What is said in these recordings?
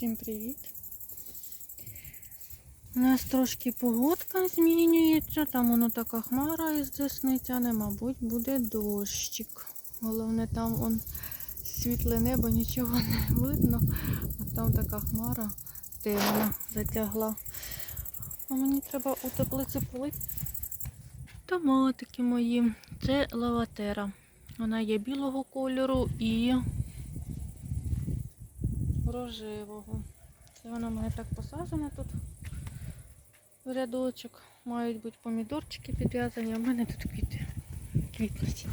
Всім привіт! У нас трошки погодка змінюється, там воно така хмара із десницяне, мабуть, буде дощик. Головне, там он світле небо, нічого не видно, а там така хмара темна затягла. А мені треба у теплиці полити томатики мої. Це лаватера. Вона є білого кольору і рожевого. Це вона мене так посаджена тут в рядочок. Мають бути помідорчики підв'язані, а в мене тут квіти квітнуть.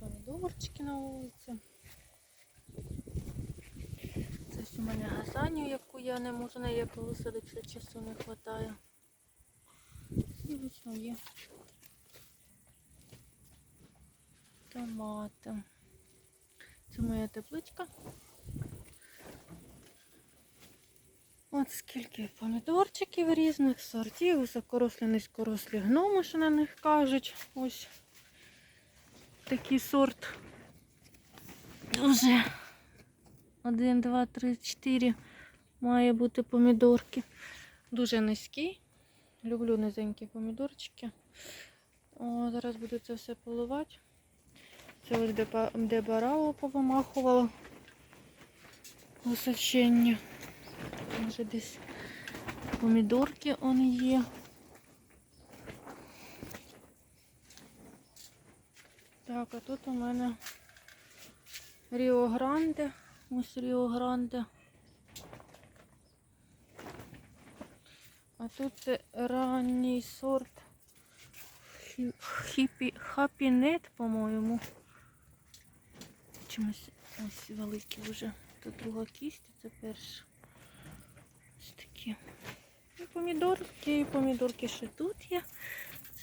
Помідорчики на вулиці. Це ось у мене газанію, яку я не можу на яку висадити, часу не вистачає. І ось мої томати. Це моя тепличка. От скільки помідорчиків різних сортів, високорослі, низькорослі гноми, що на них кажуть. Ось такий сорт. Дуже один, два, три, чотири має бути помідорки. Дуже низький. Люблю низенькі помідорчики. О, зараз буду це все поливати. Це ось де, барало повимахувало осочення. Може десь помідорки он є. Так, а тут у мене Ріо Гранде. Ось Ріо Гранде. А тут це ранній сорт Хі- хіпі, хапінет, по-моєму. Чимось ось великі вже. Тут друга кість, це перша. Ось такі. І помідорки, і помідорки ще тут є.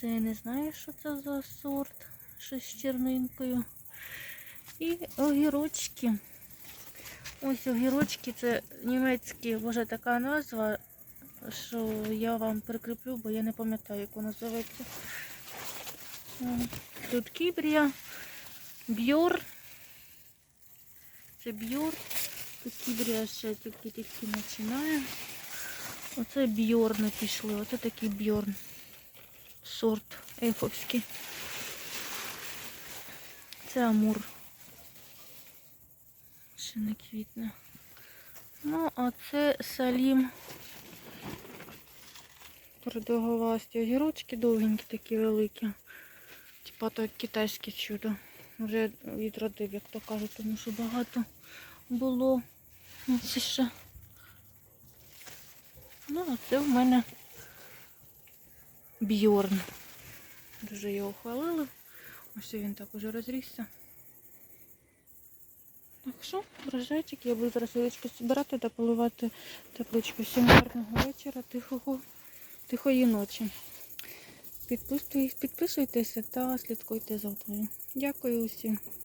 Це я не знаю, що це за сорт. Щось з чернинкою. І огірочки. Ось огірочки, це німецькі, боже, така назва, що я вам прикріплю, бо я не пам'ятаю, як вона називається. Тут кібрія, бьор. Це бьор. Тут кібрія ще тільки-тільки починає. Оце бьорни пішли. Оце такий бьорн. Сорт ефовський. Це амур. Ще не квітне. Ну, а це салім. Продовговасті огірочки, довгенькі такі великі. Типа то китайське чудо. Вже відродив, як то кажуть, тому що багато було. Ось ще. Ну, а це в мене Бьорн. Дуже його хвалили. Ось він так уже розрісся. Так що, врожайчик, я буду зараз величко збирати та поливати тепличку. Всім гарного вечора, тихого, тихої ночі. Підписуйтесь- та слідкуйте за мною. Дякую усім.